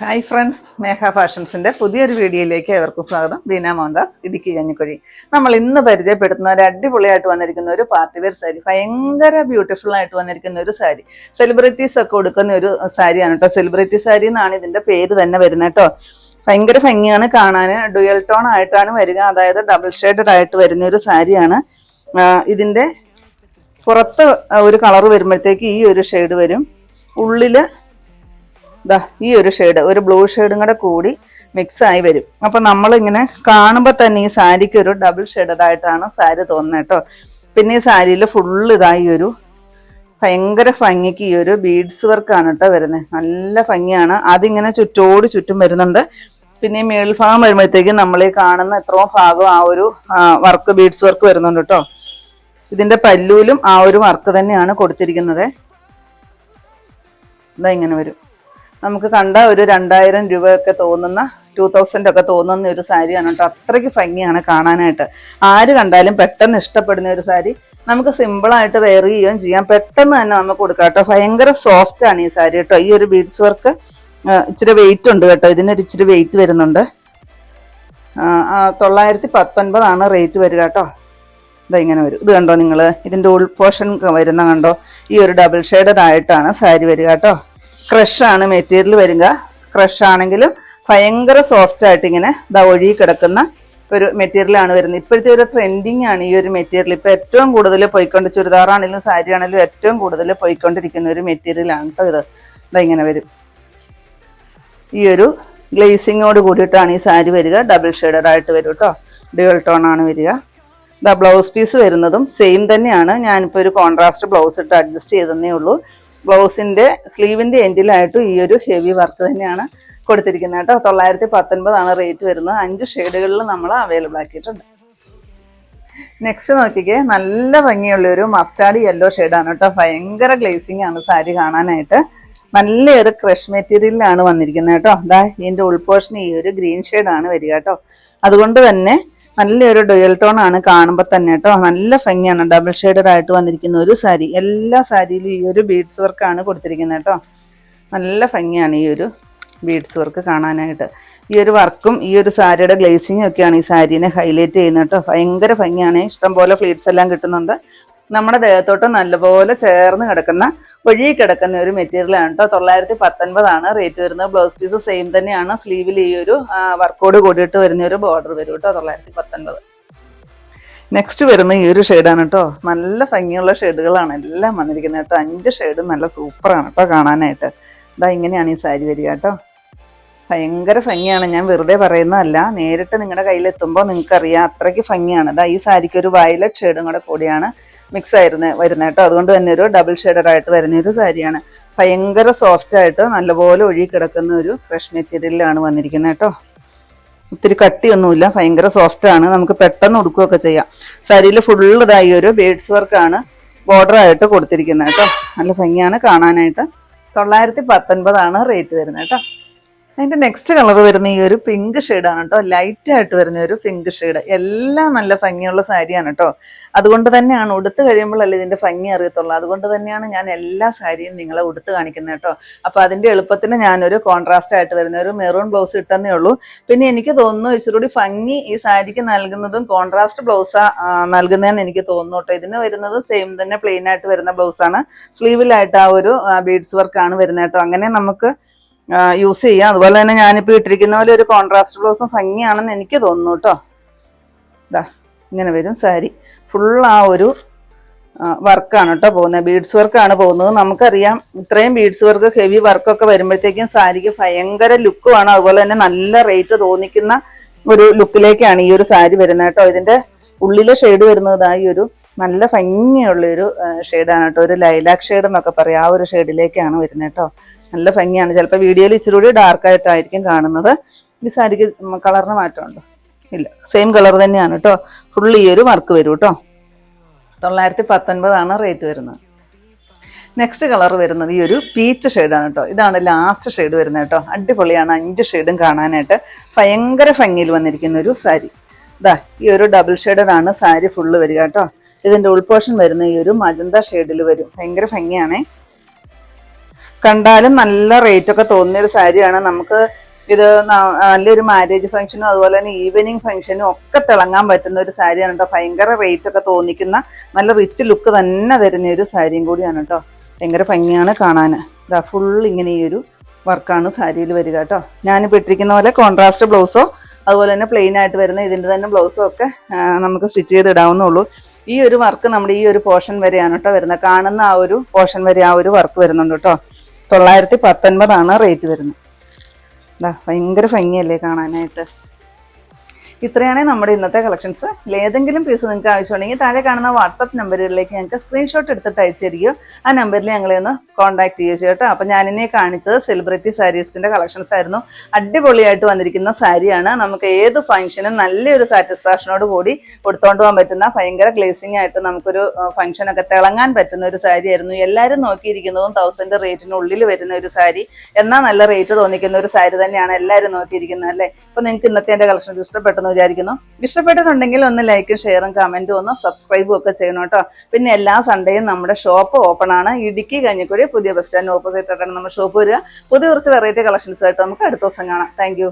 Hi friends മേഘ ഫാഷൻസിന്റെ പുതിയൊരു വീഡിയോയിലേക്ക് ഏവർക്കും സ്വാഗതം. ബീന മോഹൻദാസ് ഇടുക്കി കഞ്ഞിക്കുഴി. നമ്മൾ ഇന്ന് പരിചയപ്പെടുത്തുന്ന ഒരു അടിപൊളിയായിട്ട് വന്നിരിക്കുന്ന ഒരു പാർട്ടി വെയർ സാരി ഭയങ്കര ബ്യൂട്ടിഫുൾ ആയിട്ട് വന്നിരിക്കുന്ന ഒരു സാരി. സെലിബ്രിറ്റീസ് ഒക്കെ കൊടുക്കുന്ന ഒരു സാരിയാണ് കേട്ടോ. സെലിബ്രിറ്റി സാരി എന്നാണ് ഇതിന്റെ പേര് തന്നെ വരുന്നത് കേട്ടോ. ഭയങ്കര ഭംഗിയാണ് കാണാൻ. ഡുയൽ ടോൺ ആയിട്ടാണ് വരിക. അതായത് ഡബിൾ ഷെയ്ഡഡ് ആയിട്ട് വരുന്ന ഒരു സാരിയാണ്. ഇതിന്റെ പുറത്ത് ഒരു കളർ വരുമ്പോഴത്തേക്ക് ഈ ഒരു ഷെയ്ഡ് വരും. ഉള്ളിൽ ദാ ഈ ഒരു ഷെയ്ഡ് ഒരു ബ്ലൂ ഷെയ്ഡും കൂടെ കൂടി മിക്സ് ആയി വരും. അപ്പൊ നമ്മളിങ്ങനെ കാണുമ്പോൾ തന്നെ ഈ സാരിക്ക് ഒരു ഡബിൾ ഷെയ്ഡഡ് ആയിട്ടാണ് സാരി തോന്നുന്നത് കേട്ടോ. പിന്നെ ഈ സാരിയിൽ ഫുള്ള് ഇതായി ഒരു ഭയങ്കര ഭംഗിക്ക് ഈ ഒരു ബീഡ്സ് വർക്കാണ് കേട്ടോ വരുന്നത് നല്ല ഭംഗിയാണ്. അതിങ്ങനെ ചുറ്റോട് ചുറ്റും വരുന്നുണ്ട്. പിന്നെ ഈ മേൽഭാഗം വരുമ്പോഴത്തേക്കും നമ്മൾ ഈ കാണുന്ന എത്രയോ ഭാഗം ആ ഒരു വർക്ക് ബീഡ്സ് വർക്ക് വരുന്നുണ്ട് കേട്ടോ. ഇതിന്റെ പല്ലൂലും ആ ഒരു വർക്ക് തന്നെയാണ് കൊടുത്തിരിക്കുന്നത്. ഇതാ ഇങ്ങനെ വരും. നമുക്ക് കണ്ട ഒരു രണ്ടായിരം രൂപയൊക്കെ തോന്നുന്ന ടൂ തൗസൻഡ് ഒക്കെ തോന്നുന്ന ഒരു സാരിയാണ് കേട്ടോ. അത്രയ്ക്ക് ഭംഗിയാണ് കാണാനായിട്ട്. ആര് കണ്ടാലും പെട്ടെന്ന് ഇഷ്ടപ്പെടുന്ന ഒരു സാരി നമുക്ക് സിമ്പിളായിട്ട് വെയർ ചെയ്യുകയും ചെയ്യാം. പെട്ടെന്ന് തന്നെ നമുക്ക് കൊടുക്കാം കേട്ടോ. ഭയങ്കര സോഫ്റ്റ് ആണ് ഈ സാരി കേട്ടോ. ഈ ഒരു ബീഡ്സ് വർക്ക് ഇച്ചിരി വെയിറ്റ് ഉണ്ട് കേട്ടോ. ഇതിനൊരു ഇച്ചിരി വെയിറ്റ് വരുന്നുണ്ട്. തൊള്ളായിരത്തി പത്തൊൻപതാണ് റേറ്റ് വരിക കേട്ടോ. ഇതാ ഇങ്ങനെ വരും. ഇത് കണ്ടോ നിങ്ങൾ ഇതിന്റെ ഉൾ പോർഷൻ വരുന്ന കണ്ടോ? ഈ ഒരു ഡബിൾ ഷെയ്ഡഡ് ആയിട്ടാണ് സാരി വരിക കേട്ടോ. ക്രഷ് ആണ് മെറ്റീരിയൽ വരിക. ക്രഷ് ആണെങ്കിലും ഭയങ്കര സോഫ്റ്റ് ആയിട്ട് ഇങ്ങനെ ഇതാ ഒഴുകി കിടക്കുന്ന ഒരു മെറ്റീരിയലാണ് വരുന്നത്. ഇപ്പോഴത്തെ ഒരു ട്രെൻഡിങ് ആണ് ഈ ഒരു മെറ്റീരിയൽ ഇപ്പോൾ ഏറ്റവും കൂടുതൽ പോയിക്കൊണ്ട് ചുരിദാറാണെങ്കിലും സാരി ആണെങ്കിലും ഏറ്റവും കൂടുതൽ പോയിക്കൊണ്ടിരിക്കുന്ന ഒരു മെറ്റീരിയലാണ് കേട്ടോ ഇത്. ഇതാ ഇങ്ങനെ വരും. ഈ ഒരു ഗ്ലേസിങ്ങോട് കൂടിയിട്ടാണ് ഈ സാരി വരിക. ഡബിൾ ഷെയ്ഡഡ് ആയിട്ട് വരും കേട്ടോ ഡ്യുവൽ ടോൺ ആണ് വരിക. ദാ ബ്ലൗസ് പീസ് വരുന്നതും സെയിം തന്നെയാണ്. ഞാനിപ്പോൾ ഒരു കോൺട്രാസ്റ്റ് ബ്ലൗസ് ഇട്ട് അഡ്ജസ്റ്റ് ചെയ്തതേ ഉള്ളൂ. ബ്ലൗസിന്റെ സ്ലീവിന്റെ എൻഡിലായിട്ട് ഈ ഒരു ഹെവി വർക്ക് തന്നെയാണ് കൊടുത്തിരിക്കുന്നത് കേട്ടോ. തൊള്ളായിരത്തി പത്തൊൻപതാണ് റേറ്റ് വരുന്നത്. അഞ്ച് ഷെയ്ഡുകളിൽ നമ്മൾ അവൈലബിൾ ആക്കിയിട്ടുണ്ട്. നെക്സ്റ്റ് നോക്കിക്കേ. നല്ല ഭംഗിയുള്ള ഒരു മസ്റ്റാർഡ് യെല്ലോ ഷെയ്ഡാണ് കേട്ടോ. ഭയങ്കര ഗ്ലേസിംഗ് ആണ് സാരി കാണാനായിട്ട്. നല്ലൊരു ക്രഷ് മെറ്റീരിയലിലാണ് വന്നിരിക്കുന്നത് കേട്ടോ. അതാ ഇതിന്റെ ഉൾപോഷൻ ഈ ഒരു ഗ്രീൻ ഷെയ്ഡാണ് വരിക കേട്ടോ. അതുകൊണ്ട് തന്നെ നല്ലൊരു ഡുയൽ ടോൺ ആണ് കാണുമ്പോൾ തന്നെ കേട്ടോ. നല്ല ഭംഗിയാണ്. ഡബിൾ ഷെയ്ഡഡ് ആയിട്ട് വന്നിരിക്കുന്ന ഒരു സാരി. എല്ലാ സാരിയിലും ഈ ഒരു ബീഡ്സ് വർക്കാണ് കൊടുത്തിരിക്കുന്നത് കേട്ടോ. നല്ല ഭംഗിയാണ് ഈ ഒരു ബീഡ്സ് വർക്ക് കാണാനായിട്ട്. ഈ ഒരു വർക്കും ഈ ഒരു സാരിയുടെ ഗ്ലേസിങ്ങും ഒക്കെയാണ് ഈ സാരീനെ ഹൈലൈറ്റ് ചെയ്യുന്നത് കേട്ടോ. ഭയങ്കര ഭംഗിയാണ്. ഇഷ്ടംപോലെ ഫ്ലീറ്റ്സ് എല്ലാം കിട്ടുന്നുണ്ട്. നമ്മുടെ ദേഹത്തോട്ട് നല്ലപോലെ ചേർന്ന് കിടക്കുന്ന ഒഴുകി കിടക്കുന്ന ഒരു മെറ്റീരിയലാണ് കേട്ടോ തൊള്ളായിരത്തി പത്തൊൻപതാണ് റേറ്റ് വരുന്നത്. ബ്ലൗസ് പീസ് സെയിം തന്നെയാണ്. സ്ലീവിൽ ഈ ഒരു വർക്കോട് കൂടിയിട്ട് വരുന്ന ഒരു ബോർഡർ വരും കേട്ടോ തൊള്ളായിരത്തി പത്തൊൻപത് നെക്സ്റ്റ് വരുന്ന ഈ ഒരു ഷെയ്ഡാണ് കേട്ടോ നല്ല ഭംഗിയുള്ള ഷെയ്ഡുകളാണ് എല്ലാം വന്നിരിക്കുന്നത് കേട്ടോ അഞ്ച് ഷെയ്ഡും നല്ല സൂപ്പറാണ് കേട്ടോ കാണാനായിട്ട്. ഇതാ ഇങ്ങനെയാണ് ഈ സാരി വരിക കേട്ടോ ഭയങ്കര ഭംഗിയാണ്. ഞാൻ വെറുതെ പറയുന്നതല്ല. നേരിട്ട് നിങ്ങളുടെ കയ്യിലെത്തുമ്പോൾ നിങ്ങൾക്കറിയാം അത്രയ്ക്ക് ഭംഗിയാണ്. ഇതാ ഈ സാരിക്ക് ഒരു വയലറ്റ് ഷെയ്ഡും കൂടെ കൂടിയാണ്. മിക്സ് ആയിരുന്നു വരുന്നത് കേട്ടോ. അതുകൊണ്ട് തന്നെ ഒരു ഡബിൾ ഷെയ്ഡഡ് ആയിട്ട് വരുന്ന ഒരു സാരിയാണ്. ഭയങ്കര സോഫ്റ്റ് ആയിട്ട് നല്ലപോലെ ഒഴുകി കിടക്കുന്ന ഒരു ഫ്രഷ് മെറ്റീരിയലിലാണ് വന്നിരിക്കുന്നത് കേട്ടോ. ഒത്തിരി കട്ടിയൊന്നുമില്ല ഭയങ്കര സോഫ്റ്റ് ആണ്. നമുക്ക് പെട്ടെന്ന് ഉടുക്കുകയൊക്കെ ചെയ്യാം. സാരിയിൽ ഫുള്ളതായി ഒരു ബേഡ്സ് വർക്കാണ് ബോർഡർ ആയിട്ട് കൊടുത്തിരിക്കുന്നത് കേട്ടോ. നല്ല ഭംഗിയാണ് കാണാനായിട്ട്. തൊള്ളായിരത്തി പത്തൊൻപതാണ് റേറ്റ് വരുന്നത് കേട്ടോ. അതിന്റെ നെക്സ്റ്റ് കളർ വരുന്ന ഈ ഒരു പിങ്ക് ഷെയ്ഡാണ് കേട്ടോ ലൈറ്റ് ആയിട്ട് വരുന്ന ഒരു പിങ്ക് ഷെയ്ഡ് എല്ലാം നല്ല ഭംഗിയുള്ള സാരിയാണ് കേട്ടോ അതുകൊണ്ട് തന്നെയാണ് ഉടുത്ത് കഴിയുമ്പോഴല്ലേ ഇതിന്റെ ഭംഗി അറിയത്തുള്ളൂ. അതുകൊണ്ട് തന്നെയാണ് ഞാൻ എല്ലാ സാരിയും നിങ്ങളെ ഉടുത്ത് കാണിക്കുന്നത് കേട്ടോ അപ്പോൾ അതിന്റെ എളുപ്പത്തിന് ഞാനൊരു കോൺട്രാസ്റ്റ് ആയിട്ട് വരുന്ന ഒരു മെറൂൺ ബ്ലൗസ് ഇട്ടെന്നേ ഉള്ളൂ. പിന്നെ എനിക്ക് തോന്നുന്നു ഇച്ചിരി ഭംഗി ഈ സാരിക്ക് നൽകുന്നതും കോൺട്രാസ്റ്റ് ബ്ലൗസാ നൽകുന്നതെന്ന് എനിക്ക് തോന്നുന്നു കേട്ടോ ഇതിന് വരുന്നത് സെയിം തന്നെ പ്ലെയിൻ ആയിട്ട് വരുന്ന ബ്ലൗസാണ് സ്ലീവിലായിട്ട് ആ ഒരു ബീഡ്സ് വർക്കാണ് വരുന്നത് കേട്ടോ അങ്ങനെ നമുക്ക് യൂസ് ചെയ്യാം. അതുപോലെ തന്നെ ഞാനിപ്പോൾ ഇട്ടിരിക്കുന്ന പോലെ ഒരു കോൺട്രാസ്റ്റ് ബ്ലൗസും ഭംഗിയാണെന്ന് എനിക്ക് തോന്നുന്നു കേട്ടോ ഇതാ ഇങ്ങനെ വരും സാരി. ഫുൾ ആ ഒരു വർക്കാണ് കേട്ടോ പോകുന്നത്. ബീഡ്സ് വർക്കാണ് പോകുന്നത്. നമുക്കറിയാം ഇത്രയും ബീഡ്സ് വർക്ക് ഹെവി വർക്കൊക്കെ വരുമ്പോഴത്തേക്കും സാരിക്ക് ഭയങ്കര ലുക്കുമാണ് അതുപോലെ തന്നെ നല്ല റേറ്റ് തോന്നിക്കുന്ന ഒരു ലുക്കിലേക്കാണ് ഈ ഒരു സാരി വരുന്നത് കേട്ടോ ഇതിന്റെ ഉള്ളിലെ ഷെയ്ഡ് വരുന്നത് ഈ ഒരു നല്ല ഭംഗിയുള്ള ഒരു ഷെയ്ഡാണ് കേട്ടോ ഒരു ലൈലാക് ഷെയ്ഡ് എന്നൊക്കെ പറയാം. ആ ഒരു ഷെയ്ഡിലേക്കാണ് വരുന്നത് കേട്ടോ നല്ല ഭംഗിയാണ്. ചിലപ്പോൾ വീഡിയോയിൽ ഇച്ചിരി കൂടി ഡാർക്കായിട്ടായിരിക്കും കാണുന്നത്. ഈ സാരിക്ക് കളറിന് മാറ്റമുണ്ടോ? ഇല്ല. സെയിം കളർ തന്നെയാണ് കേട്ടോ ഫുൾ ഈ ഒരു വർക്ക് വരും കേട്ടോ തൊള്ളായിരത്തി പത്തൊൻപതാണ് റേറ്റ് വരുന്നത്. നെക്സ്റ്റ് കളർ വരുന്നത് ഈ ഒരു പീച്ച് ഷെയ്ഡാണ് കേട്ടോ ഇതാണ് ലാസ്റ്റ് ഷെയ്ഡ് വരുന്നത് കേട്ടോ അടിപൊളിയാണ്. അഞ്ച് ഷെയ്ഡും കാണാനായിട്ട് ഭയങ്കര ഭംഗിയിൽ വന്നിരിക്കുന്ന ഒരു സാരി. ഇതാ ഈ ഒരു ഡബിൾ ഷെയ്ഡാണ് സാരി ഫുള്ള് വരിക കേട്ടോ ഇതിന്റെ ഉൾപോഷൻ വരുന്ന ഈ ഒരു മജന്ത ഷെയ്ഡിൽ വരും. ഭയങ്കര ഭംഗിയാണേ. കണ്ടാലും നല്ല റേറ്റ് ഒക്കെ തോന്നിയ ഒരു സാരിയാണ്. നമുക്ക് ഇത് നല്ലൊരു മാരേജ് ഫംഗ്ഷനും അതുപോലെ തന്നെ ഈവനിങ് ഫംഗ്ഷനും ഒക്കെ തിളങ്ങാൻ പറ്റുന്ന ഒരു സാരിയാണ് കേട്ടോ ഭയങ്കര റേറ്റ് ഒക്കെ തോന്നിക്കുന്ന നല്ല റിച്ച് ലുക്ക് തന്നെ തരുന്ന ഒരു സാരിയും കൂടിയാണ് കേട്ടോ ഭയങ്കര ഭംഗിയാണ് കാണാൻ ഇതാ ഫുൾ ഇങ്ങനെ ഈ ഒരു വർക്കാണ് സാരിയിൽ വരിക കേട്ടോ ഞാനിപ്പോൾ ഇട്ടിരിക്കുന്ന പോലെ കോൺട്രാസ്റ്റ് ബ്ലൗസോ അതുപോലെ തന്നെ പ്ലെയിൻ ആയിട്ട് വരുന്ന ഇതിന്റെ തന്നെ ബ്ലൗസോ ഒക്കെ നമുക്ക് സ്റ്റിച്ച് ചെയ്ത് ഇടാവുന്നുള്ളൂ ഈ ഒരു വർക്ക് നമ്മുടെ ഈ ഒരു പോർഷൻ വരെയാണ് കേട്ടോ വരുന്നത്. കാണുന്ന ആ ഒരു പോർഷൻ വരെ ആ ഒരു വർക്ക് വരുന്നുണ്ട് കേട്ടോ തൊള്ളായിരത്തി പത്തൊൻപതാണ് റേറ്റ് വരുന്നത്. ഭയങ്കര ഭംഗിയല്ലേ കാണാനായിട്ട്. ഇത്രയാണ് നമ്മുടെ ഇന്നത്തെ കളക്ഷൻസ് ഏതെങ്കിലും പീസ് നിങ്ങൾക്ക് ആവശ്യമുണ്ടെങ്കിൽ താഴെ കാണുന്ന വാട്സപ്പ് നമ്പറുകളിലേക്ക് ഞങ്ങൾക്ക് സ്ക്രീൻഷോട്ട് എടുത്തിട്ട് അയച്ചു തരികയോ ആ നമ്പറിൽ ഞങ്ങളെ ഒന്ന് കോൺടാക്ട് ചെയ്യുക കേട്ടോ. അപ്പം ഞാനിനെ കാണിച്ചത് സെലിബ്രിറ്റി സാരീസിന്റെ കളക്ഷൻസ് ആയിരുന്നു. അടിപൊളിയായിട്ട് വന്നിരിക്കുന്ന സാരിയാണ് നമുക്ക് ഏത് ഫംഗ്ഷനും നല്ലൊരു സാറ്റിസ്ഫാക്ഷനോട് കൂടി കൊടുത്തോണ്ട് പോകാൻ പറ്റുന്ന ഭയങ്കര ഗ്ലേസിംഗ് ആയിട്ട് നമുക്കൊരു ഫംഗ്ഷനൊക്കെ തിളങ്ങാൻ പറ്റുന്ന ഒരു സാരി ആയിരുന്നു. എല്ലാവരും നോക്കിയിരിക്കുന്നതും തൗസൻഡ് റേറ്റിനുള്ളിൽ വരുന്ന ഒരു സാരി എന്നാൽ നല്ല റേറ്റ് തോന്നിക്കുന്ന ഒരു സാരി തന്നെയാണ് എല്ലാവരും നോക്കിയിരിക്കുന്നത് അല്ലേ? അപ്പോൾ നിങ്ങൾക്ക് ഇന്നത്തെ എന്റെ കളക്ഷൻസ് ഇഷ്ടപ്പെട്ടെന്ന് വിചാരിക്കുന്നു. ഇഷ്ടപ്പെട്ടിട്ടുണ്ടെങ്കിൽ ഒന്ന് ലൈക്കും ഷെയറും കമന്റും ഒന്ന് സബ്സ്ക്രൈബും ഒക്കെ ചെയ്യണം കേട്ടോ. പിന്നെ എല്ലാ സൺഡേയും നമ്മുടെ ഷോപ്പ് ഓപ്പൺ ആണ്. ഇടുക്കി കഞ്ഞിക്കുഴി പുതിയ ബസ് സ്റ്റാൻഡ് ഓപ്പോസിറ്റ് ആയിട്ടാണ് നമ്മുടെ ഷോപ്പ് വരിക. പുതിയ കുറച്ച് വെറൈറ്റി കളക്ഷൻസ് ആയിട്ട് നമുക്ക് അടുത്ത ദിവസം കാണാം. താങ്ക്